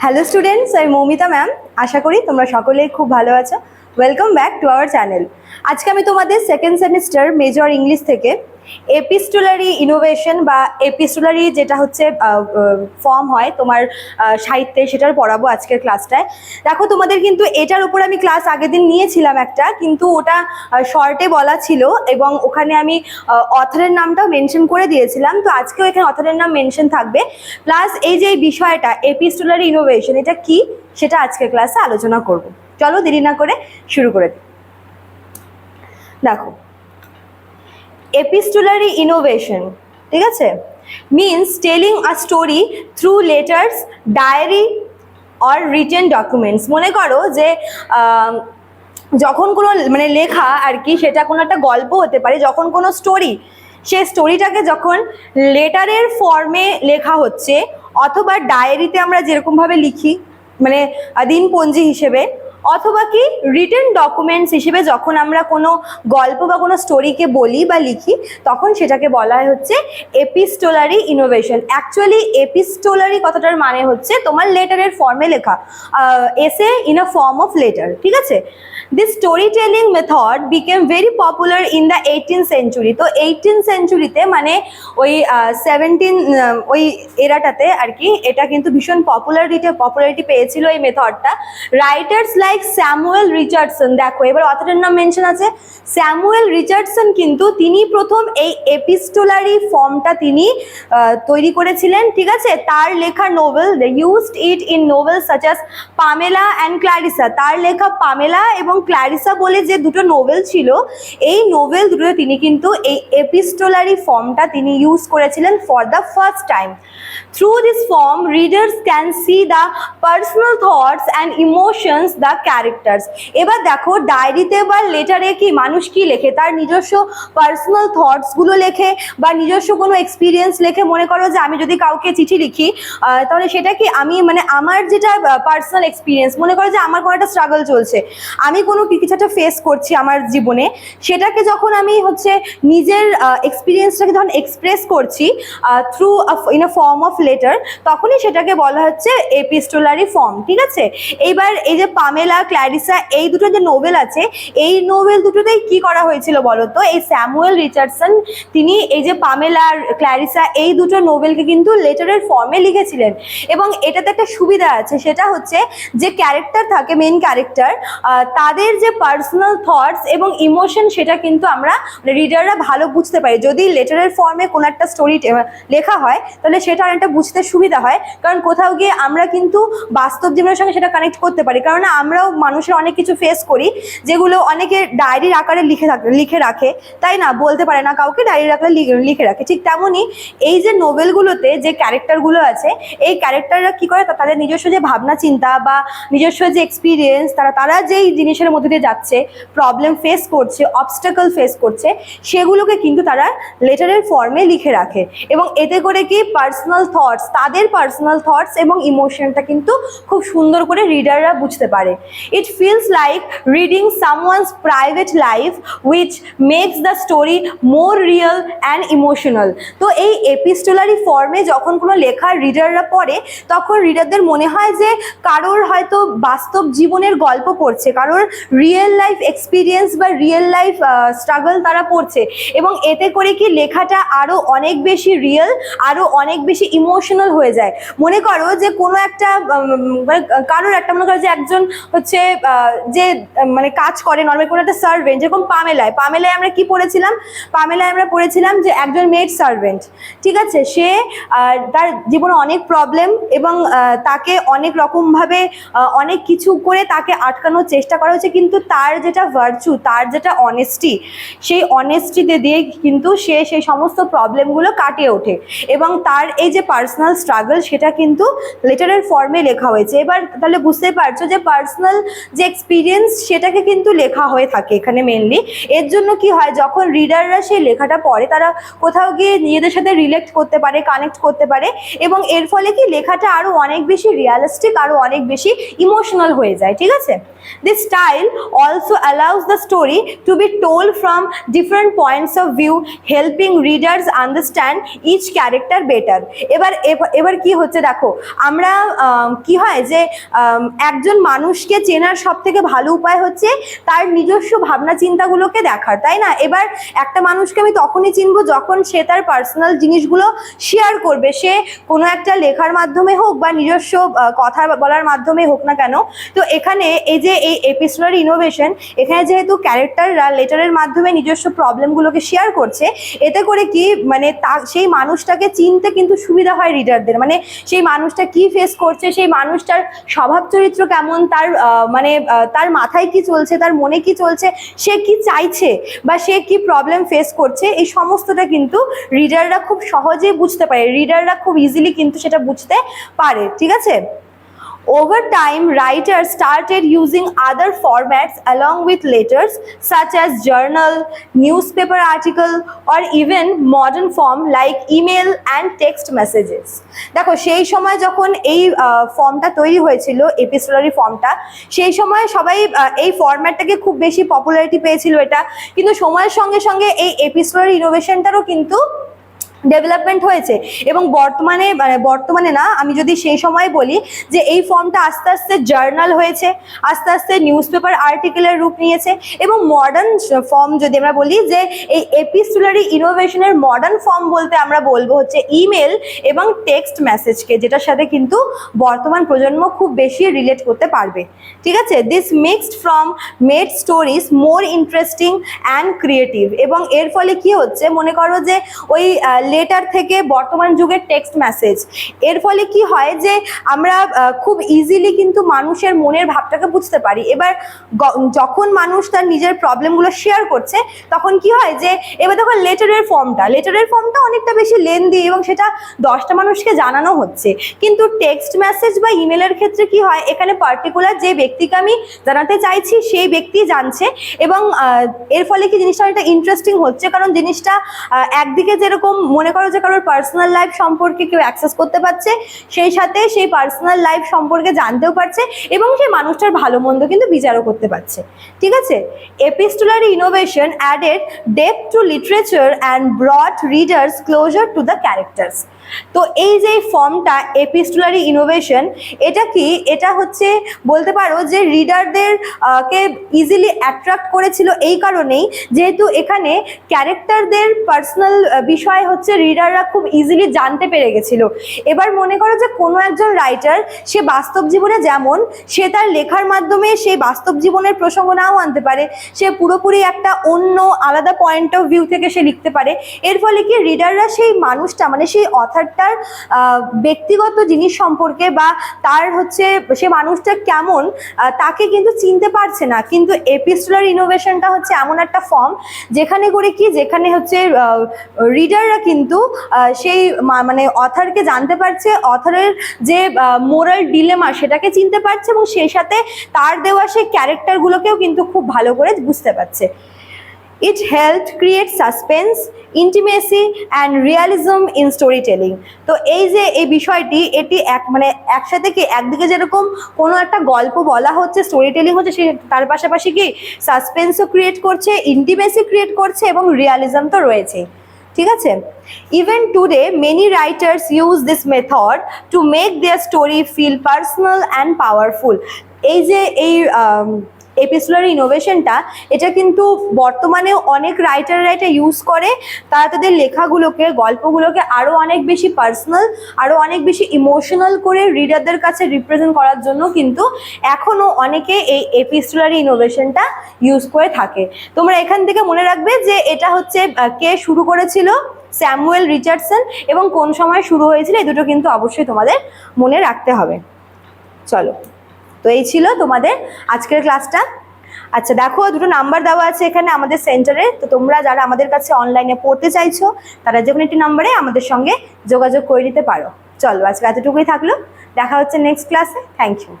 Hello students আমি Moumita ma'am আশা করি তোমরা সকলেই খুব ভালো আছো। Welcome back to our channel আজকে আমি তোমাদের সেকেন্ড সেমিস্টার মেজর ইংলিশ থেকে এপিস্টুলারি ইনোভেশন বা এপিস্টুলারি যেটা হচ্ছে ফর্ম হয় তোমার সাহিত্যে সেটার পড়াবো আজকের ক্লাসটায় দেখো, তোমাদের কিন্তু এটার উপর আমি ক্লাস আগের দিন নিয়েছিলাম একটা, কিন্তু ওটা শর্টে বলা ছিল এবং ওখানে আমি অথরের নামটাও মেনশন করে দিয়েছিলাম। তো আজকেও এখানে অথরের নাম মেনশন থাকবে। প্লাস এই যে বিষয়টা, এপিস্টুলারি ইনোভেশন এটা কি? সেটা আজকের ক্লাসে আলোচনা করব। চলো, দেরি না করে শুরু করে দিই। দেখো এপিস্টুলারি ইনোভেশন ঠিক আছে? Means telling a story through letters diary or written documents মনে করো যে যখন কোনো মানে লেখা আর কি, সেটা কোনো একটা গল্প হতে পারে, যখন কোনো স্টোরি সে স্টোরিটাকে যখন লেটারের ফর্মে লেখা হচ্ছে, অথবা ডায়েরিতে আমরা যেরকমভাবে লিখি মানে দিনপঞ্জি হিসেবে অথবা কি রিটেন ডকুমেন্টস হিসেবে যখন আমরা কোনো গল্প বা কোনো স্টোরিকে বলি বা লিখি, তখন সেটাকে বলা হচ্ছে এপিস্টোলারি ইনোভেশন অ্যাকচুয়ালি এপিস্টোলারি কথাটার মানে হচ্ছে তোমার লেটারের ফর্মে লেখা এসে in a form of letter ঠিক আছে? This story telling method became very popular in the eighteen century তো এইটিন সেঞ্চুরিতে মানে ওই সেভেন্টিন ওই এরাটাতে আর কি, এটা কিন্তু ভীষণ পপুলারিটি পপুলারিটি পেয়েছিল এই মেথডটা রাইটার্স লাইক স্যামুয়েল রিচার্ডসন দেখো, এবার অথরের নাম মেনশন আছে। স্যামুয়েল রিচার্ডসন কিন্তু তিনি প্রথম এই এপিস্টোলারি ফর্মটা তিনি তৈরি করেছিলেন, ঠিক আছে? তার লেখা novel they used it in novel such as Pamela and Clarissa তার লেখা পামেলা এবং ক্ল্যারিসা বলে যে দুটো নোভেল ছিল, এই নোভেল দুটো তিনি কিন্তু এই এপিস্টোলারি ফর্মটা তিনি ইউজ করেছিলেন for the first time through this form readers can see the personal thoughts and emotions the characters এবার দেখো ডায়েরিতে বা লেটারে কি মানুষ কি লেখে? তার নিজস্ব পার্সোনাল থটসগুলো লেখে বা নিজস্ব কোনো এক্সপিরিয়েন্স লেখে? মনে করো যে আমি যদি কাউকে চিঠি লিখি তাহলে সেটা কি আমি মানে আমার যেটা পার্সোনাল এক্সপিরিয়েন্স মনে করো যে আমার কোনো একটা স্ট্রাগল চলছে, আমি কোনো কিছু একটা ফেস করছি আমার জীবনে, সেটাকে যখন আমি হচ্ছে নিজের এক্সপিরিয়েন্সটাকে যখন এক্সপ্রেস করছি through in a form of letter তখনই সেটাকে বলা হচ্ছে এপিস্টোলারি ফর্ম ঠিক আছে? এইবার এই যে পামেলা ক্ল্যারিসা এই দুটো যে নোবেল আছে, এই নোবেল দুটোতেই কি করা হয়েছিল বলো তো? এই স্যামুয়েল রিচার্ডসন তিনি এই যে পামেলা আর ক্ল্যারিসা এই দুটো নোবেলকে কিন্তু লেটারের ফর্মে লিখেছিলেন। এবং এটাতে একটা সুবিধা আছে, সেটা হচ্ছে যে ক্যারেক্টার থাকে মেন ক্যারেক্টার তাদের যে পার্সোনাল থটস এবং ইমোশন সেটা কিন্তু আমরা রিডাররা ভালো বুঝতে পারি। যদি লেটারের ফর্মে কোনো একটা স্টোরি লেখা হয়, তাহলে সেটা অনেকটা বুঝতে সুবিধা হয়। কারণ কোথাও গিয়ে আমরা কিন্তু বাস্তব জীবনের সঙ্গে সেটা কানেক্ট করতে পারি। কারণ আমরাও মানুষের অনেক কিছু ফেস করি, যেগুলো অনেকে ডায়েরির আকারে লিখে থাকে, লিখে রাখে। তাই না? বলতে পারে না কাউকে ডায়েরির আকারে লিখে- রাখে। ঠিক তেমনই এই যে নোবেলগুলোতে যে ক্যারেক্টারগুলো আছে, এই ক্যারেক্টাররা কি করে? তাদের নিজস্ব যে ভাবনা, চিন্তা বা নিজস্ব যে এক্সপিরিয়েন্স তারা তারা যেই জিনিসের মধ্যে দিয়ে যাচ্ছে প্রবলেম ফেস করছে অবস্টাকল ফেস করছে, সেগুলোকে কিন্তু তারা লেটারের ফর্মে লিখে রাখে। এবং এতে করে কি? পার্সোনাল থটস তাদের পার্সোনাল থটস এবং ইমোশনটা কিন্তু খুব সুন্দর করে রিডাররা বুঝতে পারে। It feels like reading someone's private life which makes the story more real and emotional তো এই এপিস্টোলারি ফর্মে যখন কোনো লেখা রিডাররা পড়ে, তখন রিডারদের মনে হয় যে কারোর হয়তো বাস্তব জীবনের গল্প পড়ছে, কারোর রিয়েল লাইফ এক্সপিরিয়েন্স বা রিয়েল লাইফ স্ট্রাগল তারা পড়ছে। এবং এতে করে কি লেখাটা আরও অনেক বেশি রিয়েল আরও অনেক বেশি ইমোশনাল হয়ে যায়। মনে করো যে কোনো একটা মানে কারোর একটা, মনে করো যে একজন হচ্ছে যে মানে কাজ করে নর্মাল কোনো একটা সার্ভেন্ট যেরকম পামেলায় পামেলায় আমরা কি পড়েছিলাম? পামেলায় আমরা পড়েছিলাম যে একজন মেড সার্ভেন্ট ঠিক আছে? সে তার জীবনে অনেক প্রবলেম এবং তাকে অনেক রকমভাবে অনেক কিছু করে তাকে আটকানোর চেষ্টা করা হয়েছে, কিন্তু তার যেটা ভার্চু তার যেটা অনেস্টি সেই অনেস্টিতে দিয়ে কিন্তু সে সেই সমস্ত প্রবলেমগুলো কাটিয়ে ওঠে। এবং তার এই যে পার্সোনাল স্ট্রাগল সেটা কিন্তু লেটারের ফর্মে লেখা হয়েছে। এবার তাহলে বুঝতে পারছ যে পার্সোনাল পার্সোনাল যে এক্সপিরিয়েন্স সেটাকে কিন্তু লেখা হয়ে থাকে এখানে মেনলি এর জন্য কি হয়, যখন রিডাররা সেই লেখাটা পড়ে, তারা কোথাও গিয়ে নিজেদের সাথে রিলেক্ট করতে পারে কানেক্ট করতে পারে এবং এর ফলে কি লেখাটা আরও অনেক বেশি রিয়ালিস্টিক আরও অনেক বেশি ইমোশনাল হয়ে যায়, ঠিক আছে? This style also allows the story to be told from different points of view helping readers understand each character better এবার এব- এবার কি হচ্ছে দেখো, আমরা কি হয় যে একজন একজন মানুষকে চেনার সব থেকে ভালো উপায় হচ্ছে তার নিজস্ব ভাবনা চিন্তাগুলোকে দেখার, তাই না? এবার একটা মানুষকে আমি তখনই চিনবো যখন সে তার পার্সোনাল জিনিসগুলো শেয়ার করবে। সে কোনো একটা লেখার মাধ্যমে হোক বা নিজস্ব কথা বলার মাধ্যমে হোক না কেন, তো এখানে এই যে এই এপিসোডারি ইনোভেশন এখানে যেহেতু ক্যারেক্টাররা লেটারের মাধ্যমে নিজস্ব প্রবলেমগুলোকে শেয়ার করছে, এতে করে কি মানে তা, সেই মানুষটাকে চিনতে কিন্তু সুবিধা হয় রিডারদের মানে সেই মানুষটা কি ফেস করছে, সেই মানুষটার স্বভাব চরিত্র কেমন, তার মানে তার মাথায় কি চলছে, তার মনে কি চলছে, সে কি চাইছে বা সে কি প্রবলেম ফেস করছে, এই সমস্তটা কিন্তু রিডাররা খুব সহজে বুঝতে পারে। রিডাররা খুব ইজিলি কিন্তু সেটা বুঝতে পারে, ঠিক আছে? Over time, writers started using other formats along with letters such as journal, newspaper article, or even modern form like email and text messages. দেখো সেই সময় যখন এই ফর্মটা তৈরি হয়েছিল এপিসোডারি ফর্মটা সেই সময় সবাই এই ফরম্যাটটাকে খুব বেশি পপুলারিটি পেয়েছিল এটা কিন্তু সময়ের সঙ্গে সঙ্গে এই এপিসোডারি ইনোভেশনটারও কিন্তু ডেভেলপমেন্ট হয়েছে এবং বর্তমানে মানে বর্তমানে না, আমি যদি সেই সময় বলি যে এই ফর্মটা আস্তে আস্তে জার্নাল হয়েছে, আস্তে আস্তে নিউজ পেপার আর্টিকেলের রূপ নিয়েছে এবং মডার্ন ফর্ম যদি আমরা বলি যে এই এপিস্টুলারি ইনোভেশনের মডার্ন ফর্ম বলতে আমরা বলব হচ্ছে ইমেল এবং টেক্সট মেসেজকে যেটার সাথে কিন্তু বর্তমান প্রজন্ম খুব বেশি রিলেট করতে পারবে। ঠিক আছে? This mixed from made stories more interesting and creative এবং এর ফলে কি হচ্ছে? মনে করো যে ওই লেটার থেকে বর্তমান যুগের টেক্সট মেসেজ এর ফলে কি হয় যে, আমরা খুব ইজিলি কিন্তু মানুষের মনের ভাবটাকে বুঝতে পারি। এবার যখন মানুষ তার নিজের প্রবলেমগুলো শেয়ার করছে, তখন কি হয় যে, এবার দেখো লেটারের ফর্মটা লেটারের ফর্মটা অনেকটা বেশি লেন্দি এবং সেটা দশটা মানুষকে জানানো হচ্ছে। কিন্তু টেক্সট মেসেজ বা ইমেলের ক্ষেত্রে কি হয়, এখানে পার্টিকুলার যে ব্যক্তিকে আমি জানাতে চাইছি, সেই ব্যক্তি জানছে এবং এর ফলে কি জিনিসটা অনেকটা ইন্টারেস্টিং হচ্ছে। কারণ জিনিসটা একদিকে যেরকম মনে করো যে কারোর পার্সোনাল লাইফ সম্পর্কে কেউ অ্যাক্সেস করতে পারছে, সেই সাথে সেই পার্সোনাল লাইফ সম্পর্কে জানতেও পারছে এবং সেই মানুষটার ভালো মন্দ কিন্তু বিচারও করতে পারছে। ঠিক আছে? Epistolary innovation added depth to literature and brought readers closer to the characters তো এই যে ফর্মটা এপিস্টুলারি ইনোভেশন এটা কি? এটা হচ্ছে বলতে পারো যে রিডারদের কে ইজিলি অ্যাট্রাক্ট করেছিল এই কারণেই, যেহেতু এখানে ক্যারেক্টারদের পার্সোনাল বিষয় হচ্ছে রিডাররা খুব ইজিলি জানতে পেরে গেছিল। এবার মনে করো যে কোনো একজন রাইটার সে বাস্তব জীবনে যেমন, সে তার লেখার মাধ্যমে সেই বাস্তব জীবনের প্রসঙ্গ নাও আনতে পারে। সে পুরোপুরি একটা অন্য, আলাদা পয়েন্ট অফ ভিউ থেকে সে লিখতে পারে। এর ফলে কি রিডাররা সেই মানুষটা মানে সেই অথারটার ব্যক্তিগত জিনিস সম্পর্কে বা তার হচ্ছে, সে মানুষটা কেমন তাকে কিন্তু চিনতে পারছে না। কিন্তু এপিস্টুলার ইনোভেশনটা হচ্ছে এমন একটা ফর্ম যেখানে করে কি, যেখানে হচ্ছে রিডাররা কিন্তু আহ, সেই মানে অথারকে জানতে পারছে অথারের যে মোরাল ডিলেমা সেটাকে চিনতে পারছে এবং সেই সাথে তার দেওয়া সেই ক্যারেক্টারগুলোকেও কিন্তু খুব ভালো করে বুঝতে পারছে। It help create suspense intimacy and realism in story telling তো এই যে এই বিষয়টি এটি এক মানে একসাথে কি একদিকে যেরকম কোনো একটা গল্প বলা হচ্ছে স্টোরি টেলিং হচ্ছে সে তার পাশাপাশি কি সাসপেন্সও ক্রিয়েট করছে ইন্টিমেসি ক্রিয়েট করছে এবং রিয়ালিজম তো রয়েছে ঠিক আছে? Even today many writers use this method to make their story feel personal and powerful এই যে এই এপিসোলার ইনোভেশনটা, এটা কিন্তু বর্তমানে অনেক রাইটাররা এটা ইউজ করে। তারা তাদের লেখাগুলোকে, গল্পগুলোকে আরও অনেক বেশি পার্সোনাল আরও অনেক বেশি ইমোশনাল করে রিডারদের কাছে রিপ্রেজেন্ট করার জন্য কিন্তু এখনও অনেকে এই এপিস্টুলারি ইনোভেশনটা ইউজ করে থাকে। তোমরা এখান থেকে মনে রাখবে যে এটা হচ্ছে কে শুরু করেছিল? Samuel Richardson. এবং কোন সময় শুরু হয়েছিল? এই দুটো কিন্তু অবশ্যই তোমাদের মনে রাখতে হবে। চলো। তো এই ছিল তোমাদের আজকের ক্লাসটা। আচ্ছা দেখো, দুটো নাম্বার দেওয়া আছে এখানে আমাদের সেন্টারে। তো তোমরা যারা আমাদের কাছে অনলাইনে পড়তে চাইছো, তারা যে কোনো একটি নাম্বারে আমাদের সঙ্গে যোগাযোগ করে নিতে পারো। চলো, আজকে এতটুকুই থাকল। দেখা হচ্ছে নেক্সট ক্লাসে থ্যাংক ইউ